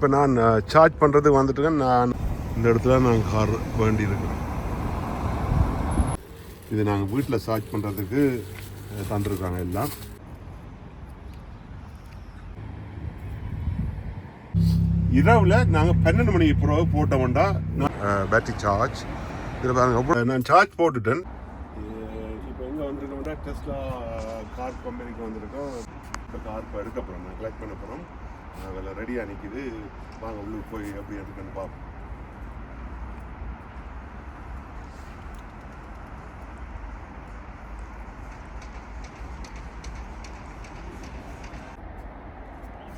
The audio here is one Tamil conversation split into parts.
இப்போ நான் சார்ஜ் பண்ணுறதுக்கு வந்துட்டு நான் இந்த இடத்துல நாங்கள் கார் வேண்டி இது நாங்கள் வீட்டில் சார்ஜ் பண்ணுறதுக்கு தந்துருக்காங்க எல்லாம். இரவில் நாங்கள் பன்னெண்டு மணிக்கு பிறகு போட்டோம்டா பேட்டரி சார்ஜ் இதில் பாருங்க நான் சார்ஜ் போட்டுட்டேன். இப்போ எங்கே வந்திருக்கோம்டா டெஸ்லா கார் கம்பெனிக்கு வந்திருக்கோம். இப்போ கார் இப்போ எடுக்க போகிறோம் நான் கலெக்ட் பண்ண போகிறோம் அதில் ரெடியாக நிற்கிது வாங்க உள்ளுக்கு போய் எப்படி இருக்குன்னு பார்ப்போம்.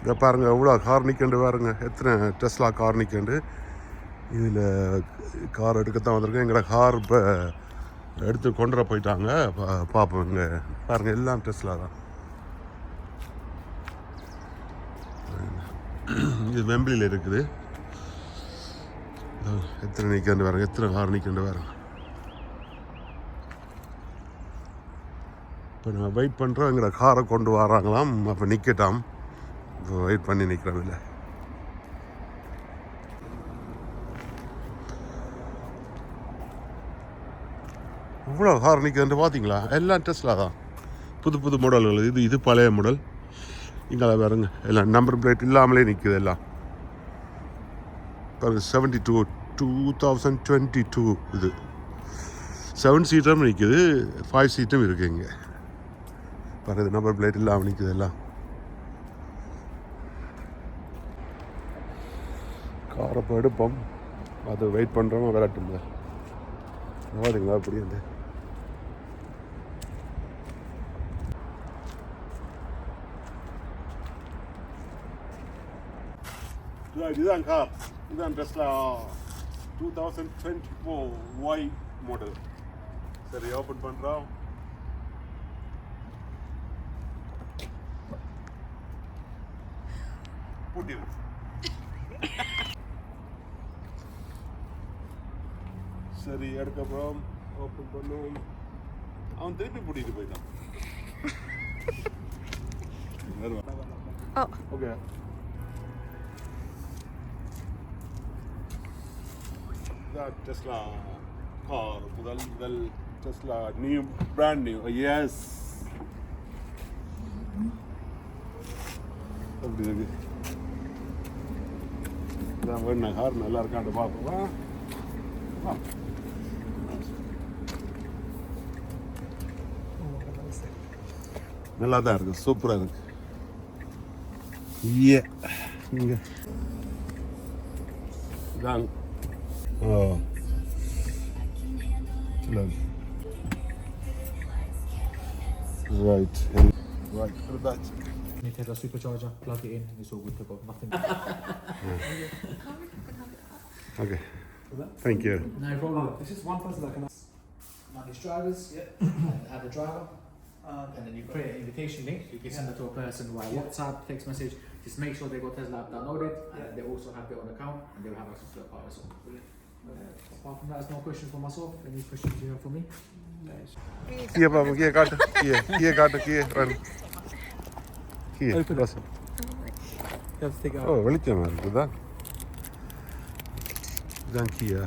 இதை பாருங்க எவ்வளோ கார் நிற்கண்டு பாருங்க. எத்தனை டெஸ்லா கார் நிற்கண்டு இதில் கார் எடுக்கத்தான் வந்திருக்கேன். எங்களோட கார் இப்போ எடுத்து கொண்டு வர போயிட்டாங்க. பா- பார்ப்போம் இங்கே. பாருங்கள் எல்லாம் டெஸ்லா தான். இது வெம்பிலியில் இருக்குது. எத்தனை நிற்கண்டு வரேங்க எத்தனை கார் நிற்கண்டு வரேன் இப்போ நான் வெயிட் பண்ணுறோம் எங்களை காரை கொண்டு வராங்களாம். அப்போ நிற்கட்டாம் இப்போ வெயிட் பண்ணி நிற்கிறோம் இல்லை. இவ்வளோ கார் நிற்கிறது பார்த்தீங்களா எல்லாம் டெஸ்லா தான். புது புது மாடல்கள் இது இது பழைய மாடல் இங்கே பாருங்க. எல்லாம் நம்பர் பிளேட் இல்லாமலே நிற்குது எல்லாம். பாருங்க seventy two two thousand twenty two இது செவன் சீட்டரும் நிற்குது ஃபைவ் சீட்டும் இருக்குது இங்கே. பாருங்க நம்பர் பிளேட் இல்லாமல் நிற்குது எல்லாம். காரை இப்போ எடுப்போம். அது வெயிட் பண்ணுறோம் முதல் பார்த்தீங்களா அப்படி அந்த இதுதான் கார் இதுதான் Tesla two thousand twenty four Y model சரி ஓப்பன் பண்ணுறோம் பூட்டிடு சரி அதுக்கப்புறம் ஓப்பன் பண்ணுவோம் அவன் திருப்பி பூட்டிட்டு போயிட்டான். ஓகே டெஸ்லா கார் முதல் முதல் Tesla new brand new S அப்படி இருக்கு? இதான் வேணும் கார் நல்லா இருக்கான்ட்டு பார்ப்போம். நல்லா தான் இருக்கு சூப்பராக இருக்கு. ஏ இதான் Oh. Right. Right, put it back. You take a supercharger, plug it in, and it's all good to go. Nothing. yeah. Okay. Thank you. No problem. It's just one person that can ask. Manage drivers, yep. and add a driver. Um, and then you create an invitation link. You can send it to a person via WhatsApp, text message. Just make sure they got Tesla app downloaded, and they also have their own account, and they'll have access to the car as well. Uh, apart from that, there's no questions for myself. Any questions you have for me? கீழே பாப்போம் கீழே காட்டு கீழே கீழே காட்டு கீழே ரன் கீழே Open it. Bus You have to take it ஓ வெளிச்சமாக இருக்குதா இதுதான் கீயா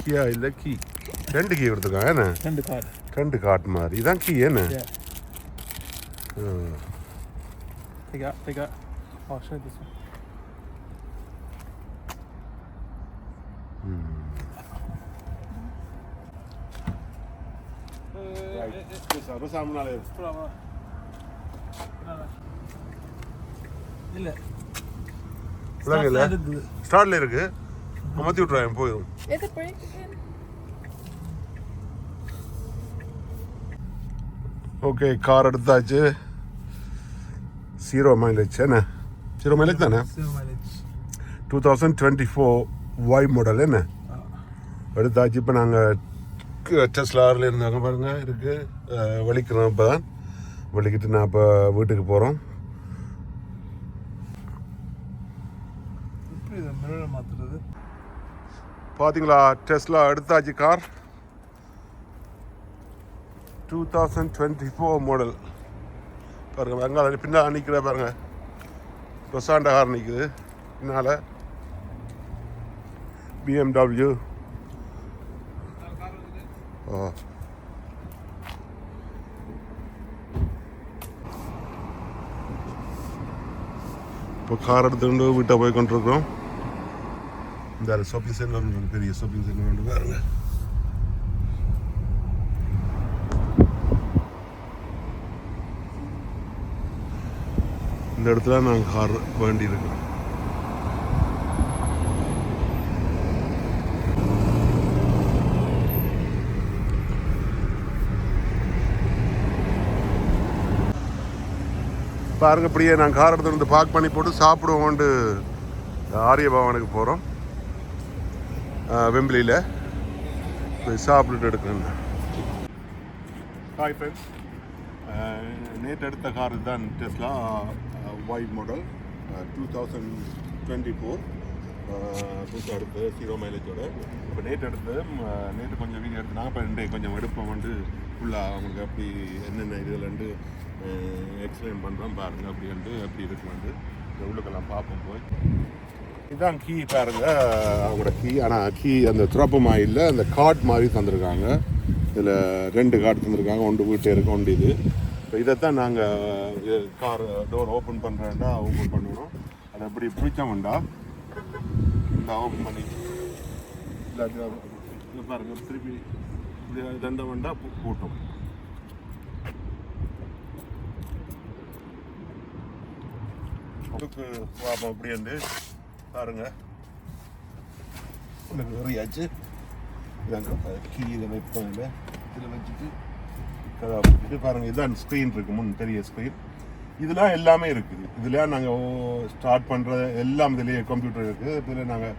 கியா இல்லை கீ ரெண்டு கீ கொடுத்துருக்காங்க என்ன Send the card. ரெண்டு காட்டு மாதிரி இதான் கீ என்ன Yeah. Ah. Take it out. Take it out. I'll show this one. ஸ்டார்ட்ல இருக்கு. அமர்த்தி விட்றாங்க போயிடும்? ஓகே கார் எடுத்தாச்சு. ஜீரோ மைலேஜ் என்ன? ஜீரோ மைலேஜ் தானே. Two thousand twenty four Y model என்ன? எடுத்தாச்சு. இப்போ நாங்கள் டெஸ்லாரில் இருந்தாங்க பாருங்க. இருக்கு. அஹ், வலிக்கிறோம் இப்போ தான் வலிக்கிட்டு நான் இப்போ வீட்டுக்கு போகிறோம் பார்த்தீங்களா டெஸ்லா எடுத்தாச்சு car. Two thousand twenty four model பாருங்க வெங்காயம் பின்னா நிற்கிற பாருங்க ரொசாண்டா கார் நிற்குது பின்னால் பிஎம்டபிள்யூ ஓ இப்போ கார் எடுத்துக்கிட்டு வீட்டை போய் கொண்டிருக்கிறோம் இந்த ஷாப்பிங் சென்டர் ஒன்று இருக்கு, பெரிய ஷாப்பிங் சென்டர் ஒன்று பாருங்க இந்த இடத்துல நாங்கள் கார் வேண்டி இருக்கிறோம் பாருங்க இப்படியே நான் கார் எடுத்து வந்து பார்க் பண்ணி போட்டு சாப்பிடுவோம்ட்டு ஆரிய பவனுக்கு போகிறோம் வெம்பிலியில். போய் சாப்பிட்டுட்டு எடுக்கணும். ஹாய் ஃப்ரெண்ட்ஸ் நேற்று எடுத்த கார் தான் Tesla white model two thousand twenty four புதுசாக எடுத்து ஜீரோ மைலேஜோட இப்போ நேற்று எடுத்து நேற்று கொஞ்சம் வீடியோ எடுத்து நாங்கள் இப்போ இன்றைக்கு கொஞ்சம் எடுப்போம் வந்து ஃபுல்லாக அவங்களுக்கு அப்படி என்னென்ன இதுலண்டு எக்ஸ்பிளைன் பண்ணுறோம் பாருங்க அப்படின்ட்டு எப்படி அப்படி இருக்கு வந்து. உள்ளுக்கெல்லாம் பார்ப்போம் போய். இதுதான் கீ பாருங்க. அவங்களோட கீ ஆனால் கீ அந்த துறப்பு மாயில் அந்த கார்ட் மாதிரி தந்திருக்காங்க. இதில் ரெண்டு கார்டு தந்திருக்காங்க. ஒன்று வீட்டே இருக்கு ஒன்று இது. இப்போ இதைத்தான் நாங்கள் கார் டோர் ஓப்பன் பண்ணுறேன்டா ஓப்பன் பண்ணுறோம் அதை அப்படி பிடிச்சோம்டா இந்த ஓப்பன் பண்ணி. இல்லை இது பாருங்க திருப்பி தந்தவன்டா போட்டோம். அதுக்கு பாப்போம் அப்படி வந்து பாருங்க. உங்களுக்கு நிறையாச்சு இதாங்க கீ இதை வைப்போம் இல்லை இதில் வச்சுட்டு கதா இது பாருங்க இதான் ஸ்க்ரீன் இருக்கு முன் பெரிய ஸ்க்ரீன் இதெல்லாம் எல்லாமே இருக்குது. இதில் நாங்கள் ஸ்டார்ட் பண்ணுற எல்லாம் இதுலேயே கம்ப்யூட்டர் இருக்குது இதில் நாங்கள்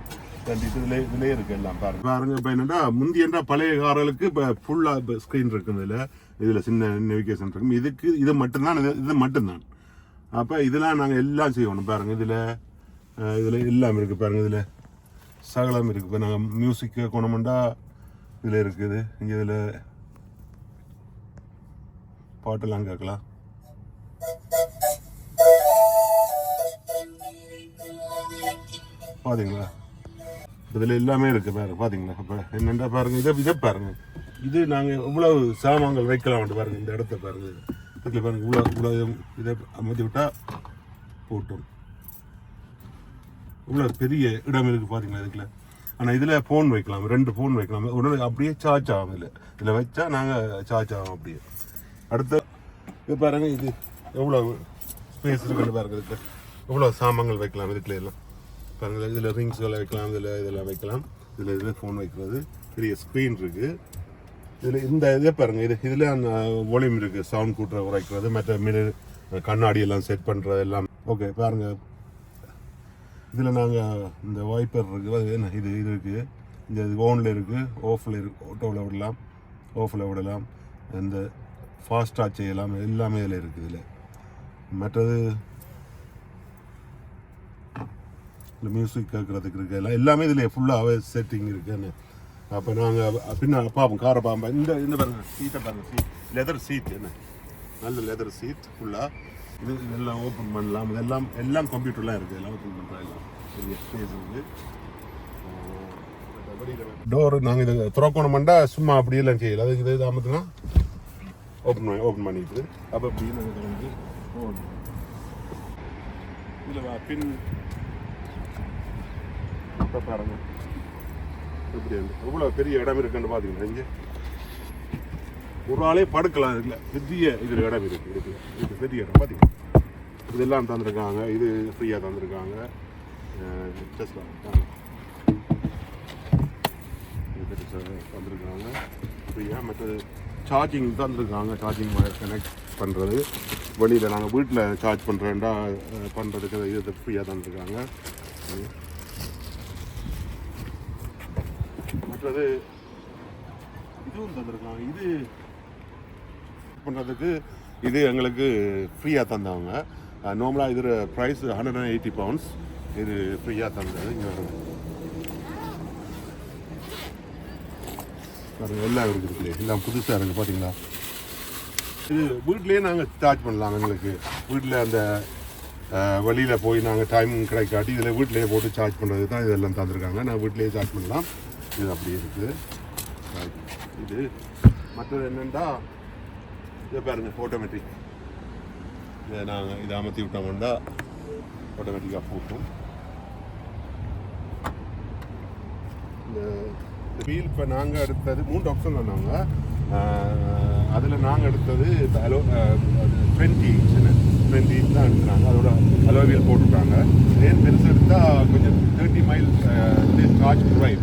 இதில் இதுலேயே இருக்குது எல்லாம் பாருங்க. பாருங்க இப்போ என்னென்னா முந்தியன்றா என்ன பழைய காரங்களுக்கு இப்போ ஃபுல்லாக இப்போ ஸ்க்ரீன் இருக்குது இதில். இதில் சின்ன நேவிகேஷன் இருக்கும் இதுக்கு இது மட்டும்தான் இது இது மட்டும்தான். அப்போ இதெல்லாம் நாங்கள் எல்லாம் செய்யணும் பாருங்கள் இதில் இதில் எல்லாம் இருக்குது பாருங்கள் இதில். சகலம் இருக்குது இப்போ நாங்கள் மியூசிக் கேட்கணுமெண்டா இதில் இருக்குது. இங்கே இதில் பாட்டெல்லாம் கேட்கலாம். பார்த்தீங்களா இதில் எல்லாமே இருக்குது பாருங்க. பார்த்தீங்களா இப்போ என்னென்னா பாருங்கள் இதை இதை பாருங்கள் இது நாங்கள் இவ்வளவு சாமான்கள் வைக்கலாம் பாருங்கள் இந்த இடத்த பாருங்கள் இதில் பாருங்க உள்ள இவ்வளோ இதை அமைத்து விட்டால் போட்டோம். இவ்வளோ பெரிய இடம் இருக்குது பார்த்தீங்களா இதுக்குள்ள? ஆனால் இதில் ஃபோன் வைக்கலாம் ரெண்டு ஃபோன் வைக்கலாம். உடனே அப்படியே சார்ஜ் ஆகும் இல்லை இதில் வச்சா நாங்கள் சார்ஜ் ஆகும் அப்படியே. அடுத்து இது பாருங்க இது எவ்வளோ ஸ்பேஸ் இருக்குன்னு பாருங்க இதுக்கு எவ்வளோ சாமான்கள் வைக்கலாம் இதுக்குள்ள எல்லாம். பாருங்கள் இதில் ரிங்ஸ்களை வைக்கலாம் இதில் இதெல்லாம் வைக்கலாம். இதில் இதில் ஃபோன் வைக்கிறது. பெரிய ஸ்க்ரீன் இருக்குது இதில் இந்த இதே பாருங்கள் இது இதில் அந்த ஒலிம் இருக்குது சவுண்ட் கூட்டுற குறைக்கிறது மற்ற மிரர் கண்ணாடி எல்லாம் செட் பண்ணுறது எல்லாம். ஓகே பாருங்க. இதில் நாங்கள் இந்த வாய்ப்பர் இருக்குது அது என்ன இது இது இருக்குது இந்த இது ஓனில் இருக்குது ஓஃபில் இருக்கு ஓட்டோவில் விடலாம் ஓஃபில் விடலாம். இந்த ஃபாஸ்டாக செய்யலாம் எல்லாமே இதில் இருக்குது இதில். மற்றது இந்த மியூசிக் கேட்குறதுக்கு இருக்குது எல்லாம் எல்லாமே இதில் ஃபுல்லாகவே செட்டிங் இருக்குன்னு அப்போ நாங்கள் பின்ன பார்ப்போம் காரை பார்ப்போம் இந்த இந்த பாருங்க சீட்டை பாருங்க சீட் லெதர் சீட் என்ன? நல்ல லெதர் சீட் ஃபுல்லாக இது இதெல்லாம் ஓப்பன் பண்ணலாம். இதெல்லாம் எல்லாம் கம்ப்யூட்டர்லாம் இருக்குது எல்லாம் ஓப்பன் பண்ணுறோம் எல்லாம் பெரிய ஸ்பேஸ் வந்து டோர் நாங்கள் இதை திறக்கணுமெண்டா சும்மா அப்படியெல்லாம் செய்யல அதுக்கு இது அமர்த்தினா ஓப்பன் பண்ணி ஓப்பன் பண்ணிட்டு அப்போ அப்படி நாங்கள் வந்து போகணும் இதில் பின். இப்போ எப்படி எவ்வளோ பெரிய இடம் இருக்குன்னு பார்த்தீங்கன்னா இங்கே ஒரு ஆளே படுக்கலாம் இதில். பெரிய இதில் இடம் இருக்குது இருக்கு. இது பெரிய இடம் பார்த்தீங்கன்னா இதெல்லாம் தந்திருக்காங்க. இது ஃப்ரீயாக தந்திருக்காங்க. தந்திருக்காங்க. ஃப்ரீயாக மற்றது சார்ஜிங் தந்திருக்காங்க. சார்ஜிங் ஒயர் கனெக்ட் பண்ணுறது வெளியில் நாங்கள் வீட்டில் சார்ஜ் பண்ணுறேன்டா பண்ணுறதுக்கு இது ஃப்ரீயாக தந்திருக்காங்க. மற்றது இதுவும் தந்திருக்காங்க இது பண்ணுறதுக்கு இது எங்களுக்கு ஃப்ரீயாக தந்தவங்க. நார்மலாக இது price hundred and eighty pounds இது ஃப்ரீயாக தந்தது. இங்கே எல்லாம் இருக்குது எல்லாம் புதுசாக இருக்குது பார்த்தீங்களா இது வீட்லேயே நாங்கள் சார்ஜ் பண்ணலாம் எங்களுக்கு. வீட்டில் அந்த வெளியில் போய் நாங்கள் டைம் கிடைக்காட்டி இதில் வீட்டிலேயே போட்டு சார்ஜ் பண்ணுறது தான் இதெல்லாம் தந்திருக்காங்க. நான் வீட்லேயே சார்ஜ் பண்ணலாம். இது அப்படி இருக்குது இது மற்றது என்னென்னா இதை பாருங்க ஆட்டோமேட்டிக் இதை நாங்கள் இதை அமர்த்தி விட்டோம்னா ஆட்டோமேட்டிக்காக பூட்டும். இந்த வீல் இப்போ நாங்கள் எடுத்தது மூன்று ஆப்ஷன் சொன்னாங்க அதில் நாங்கள் எடுத்தது அலோ டுவெண்ட்டி டுவெண்ட்டி தான் எடுத்துனாங்க அதோட அலோ வீல் போட்டிருக்காங்க ஏன் பெருசு எடுத்தால் கொஞ்சம் தேர்ட்டி மைல் சார்ஜ் ட்ரைவ்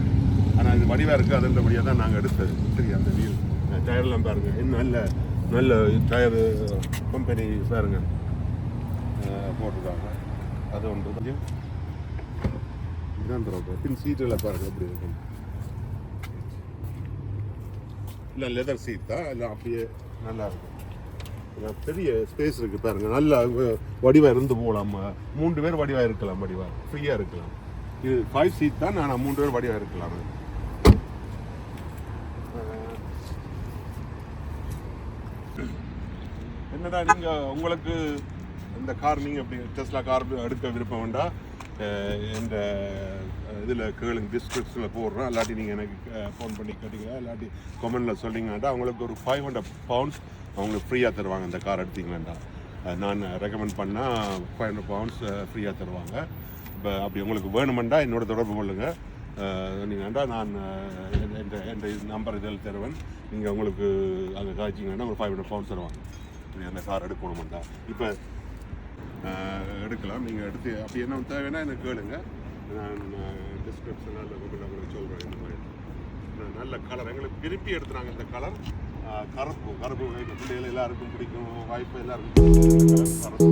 வடிவாக இருக்குது அதுன்றபடியாக தான் நாங்கள் எடுத்தது. சரி அந்த வீல் டயர்லாம் பாருங்கள் இன்னும் நல்ல நல்ல டயர் கம்பெனி பாருங்க. போட்டிருக்காங்க. அது ஒன்று. கொஞ்சம் இதுதான் தரோம் பின் சீட்டில் பாருங்கள் எப்படி இருக்கும். இல்லை லெதர் சீட் தான். இல்லை அப்படியே நல்லா இருக்கும். பெரிய ஸ்பேஸ் இருக்குது பாருங்கள் நல்லா வடிவாக இருந்து போகலாம் மூன்று பேர் வடிவாக இருக்கலாம் வடிவாக ஃப்ரீயாக இருக்கலாம். இது ஃபைவ் சீட் தான் நான் மூன்று பேர் வடிவாக இருக்கலாம். என்னடா நீங்க உங்களுக்கு இந்த கார் நீங்க அப்படி டெஸ்லா கார் எடுக்க விருப்பம் வேண்டா இந்த இதில் கேளுங்க டிஸ்கிரிப்ஷனில் போடுறோம் இல்லாட்டி நீங்கள் எனக்கு ஃபோன் பண்ணி கேட்டீங்களா? இல்லாட்டி கொமெண்டில் சொன்னீங்கன்னா அவங்களுக்கு ஒரு ஃபைவ் ஹண்ட்ரட் பவுண்ட்ஸ் அவங்களுக்கு ஃப்ரீயாக தருவாங்க இந்த கார் எடுத்தீங்கன்னா நான் ரெக்கமெண்ட் பண்ணால் ஃபைவ் ஹண்ட்ரட் பவுண்ட்ஸ் ஃப்ரீயாக தருவாங்க. இப்போ அப்படி உங்களுக்கு வேணுமெண்டா என்னோட தொடர்பு கொள்ளுங்கள் சொன்னீங்கன்னா நான் அஹ், என்- என் என் நம்பர் இதில் தருவேன். நீங்கள் உங்களுக்கு அங்கே காய்ச்சிங்கன்னா ஒரு ஃபைவ் ஹண்ட்ரட் பவுண்ட்ஸ் தருவாங்க. நீ அந்த கார் தான் இப்போ எடுக்கலாம். நீங்கள் எடுத்து அப்படி என்ன தேவைன்னா எனக்கு கேளுங்க. நான் டிஸ்கிரிப்ஷனில் இல்லை கூகுளில் உங்களுக்கு சொல்கிறேன் இந்த மாதிரி. நல்ல கலர் எங்களுக்கு விரும்பி எடுத்துனாங்க இந்த கலர் கருப்பு. கருப்பு பிள்ளைகள் எல்லாருக்கும் பிடிக்கும். வாய்ப்பு எல்லாருக்கும் கருப்பு.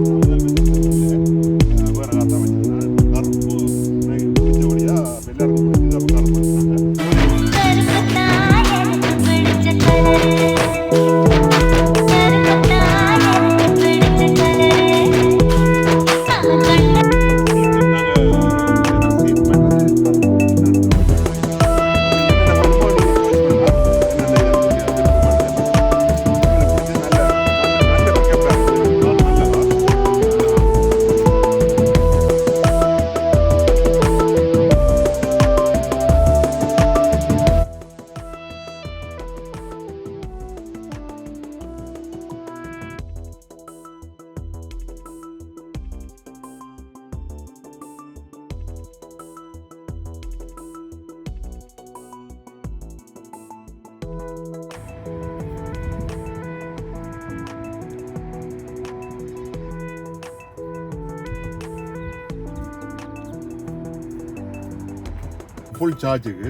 சார்ஜுக்கு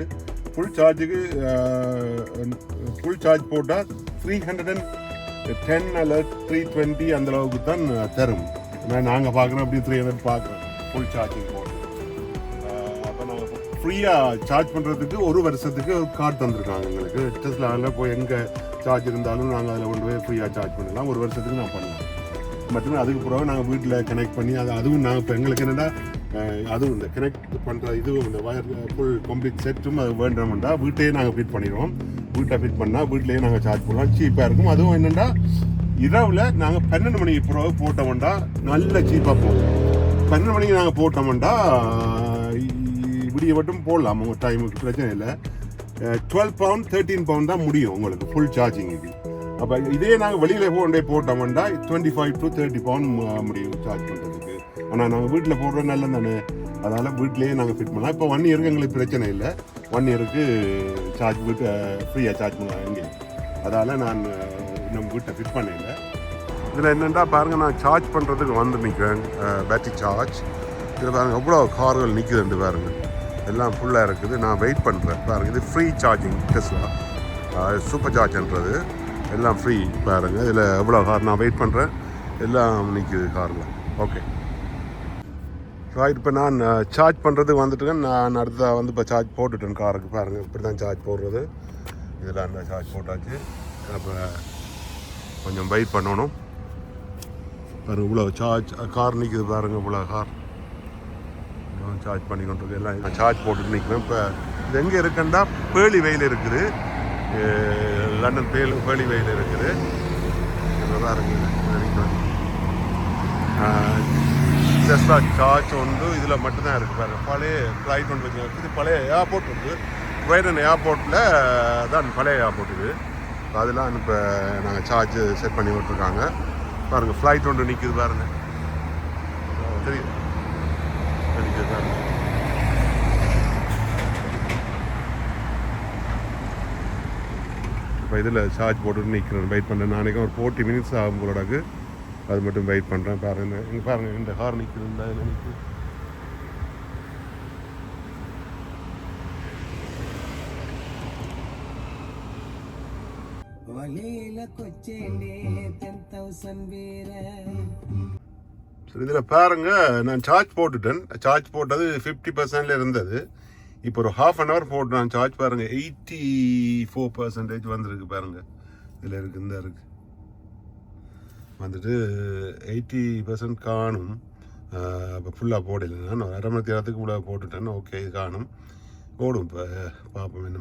ஃபுல் சார்ஜுக்கு ஃபுல் சார்ஜ் போட்டால் த்ரீ ஹண்ட்ரட் அண்ட் டென் அல்லது த்ரீ டுவெண்ட்டி அந்த அளவுக்கு தான் தரும். ஏன்னா நாங்கள் பார்க்குறோம் அப்படி த்ரீ ஹண்ட்ரட் பார்க்குறோம் ஃபுல் சார்ஜிங் போட்டு. அப்போ நாங்கள் ஃப்ரீயாக சார்ஜ் பண்ணுறதுக்கு ஒரு வருஷத்துக்கு ஒரு கார்டு தந்திருக்காங்க எங்களுக்கு. டெஸ்லாவில் போய் எங்கே சார்ஜ் இருந்தாலும் நாங்கள் அதில் கொண்டு போய் ஃப்ரீயாக சார்ஜ் பண்ணலாம். ஒரு வருஷத்துக்கு நான் பண்ணலாம். மற்றும் அதுக்கு பிறகு நாங்கள் வீட்டில் கனெக்ட் பண்ணி அது அதுவும் நாங்கள் இப்போ எங்களுக்கு என்னென்னா அதுவும் இந்த கனெக்ட் பண்ணுற இதுவும் இந்த ஒயர் ஃபுல் கம்ப்ளீட் செட்டும் அது வேண்டாமண்டா வீட்டையே நாங்கள் ஃபிட் பண்ணிடுவோம். வீட்டை ஃபிட் பண்ணால் வீட்டிலேயே நாங்கள் சார்ஜ் பண்ணுவோம் சீப்பாக இருக்கும். அதுவும் என்னென்னா இரவில் நாங்கள் பன்னெண்டு மணிக்கு பிறகு போட்டோம்டா நல்ல சீப்பாக போகும். பன்னெண்டு மணிக்கு நாங்கள் போட்டோம்டா விடிய மட்டும் போடலாம். உங்கள் டைமுக்கு பிரச்சனை இல்லை. டுவெல் பவுண்ட் தேர்ட்டீன் பவுண்ட் தான் முடியும் உங்களுக்கு ஃபுல் சார்ஜிங்குக்கு அப்போ இதே நாங்கள் வெளியில் போண்டே போட்டோம்டா twenty five to thirty pound முடியும் சார்ஜ் பண்ணுறது ஆனால் நாங்கள் வீட்டில் போடுறது நல்லது தானே? அதனால் வீட்லேயே நாங்கள் ஃபிட் பண்ணலாம். இப்போ ஒன் இயருக்கு எங்களுக்கு பிரச்சனை இல்லை. ஒன் இயருக்கு சார்ஜ் வீட்டு ஃப்ரீயாக சார்ஜ் பண்ணலாம் இங்கே. அதால் நான் நம்ம வீட்டை ஃபிட் பண்ணல. இதில் என்னென்னா பாருங்கள் நான் சார்ஜ் பண்ணுறதுக்கு வந்து நிற்கிறேன் பேட்டரி சார்ஜ் இதில் பாருங்கள் எவ்வளோ கார்கள் நிற்குதுண்டு பாருங்கள் எல்லாம் ஃபுல்லாக இருக்குது. நான் வெயிட் பண்ணுறேன் பாருங்கள் இது ஃப்ரீ சார்ஜிங் டெஸ்லா சூப்பர் சார்ஜ்ன்றது எல்லாம் ஃப்ரீ பாருங்கள் இதில் எவ்வளோ கார் நான் வெயிட் பண்ணுறேன் எல்லாம் நிற்குது காரில். ஓகே ரைட் இப்போ நான் சார்ஜ் பண்ணுறதுக்கு வந்துட்டுருக்கேன். நான் அடுத்ததாக வந்து இப்போ சார்ஜ் போட்டுட்டேன் காருக்கு பாருங்கள் இப்படி தான் சார்ஜ் போடுறது. இதில் அந்த சார்ஜ் போட்டாச்சு. அப்போ கொஞ்சம் வெயிட் பண்ணணும். பாருங்கள் இவ்வளோ சார்ஜ் கார் நிற்குது பாருங்கள் இவ்வளோ கார் சார்ஜ் பண்ணி கொண்டிருக்கு எல்லாம் சார்ஜ் போட்டுட்டு நிற்கிறேன் இப்போ இது எங்கே இருக்குன்னா பேலி வெயில் இருக்குது. லண்டன் பேல் பேலி வெயில் இருக்குது. நல்லா தான் இருக்குது இங்க சார்ஜ் வந்து இதில் மட்டும்தான் இருக்குது பாருங்க. பழைய ஃப்ளைட் ஒன்று வச்சுருக்காங்க. இது பழைய ஏர்போர்ட் வந்து குவைடன் ஏர்போர்ட்டில் தான் பழைய ஏர்போர்ட் இது. அதெல்லாம் இப்போ நாங்கள் சார்ஜ் செட் பண்ணி விட்டுருக்காங்க. பாருங்கள் ஃப்ளைட் ஒன்று நிற்கிது பாருங்கள் தெரியுது? நிற்குது இப்போ இதில் சார்ஜ் போட்டு நிற்கிறேன் வெயிட் பண்ணுறேன் நாளைக்கு ஒரு ஃபோர்ட்டி மினிட்ஸ் ஆகும் போலடாக்கு அது மட்டும் வெயிட் பண்ணுறேன் பாருங்கள் இங்கே பாருங்கள் இந்த ஹார் நிற்கிறதா சரி இதில் பாருங்க நான் சார்ஜ் போட்டுட்டேன். சார்ஜ் போட்டது ஃபிஃப்டி பர்சன்ட்ல இருந்தது. இப்போ ஒரு ஹாஃப் அன் ஹவர் போட்டு நான் சார்ஜ் பாருங்கள் எயிட்டி ஃபோர் பர்சன்டேஜ் வந்திருக்கு பாருங்கள் இதில் இருக்குது இந்த இருக்குது வந்துட்டு எயிட்டி பர்சன்ட் காணும். இப்போ ஃபுல்லாக போடலை நான் ஒரு அரை மணி நேரத்துக்கு உள்ள போட்டுட்டேன்னு ஓகே காணும். ஓடும் இப்போ பார்ப்போம் என்ன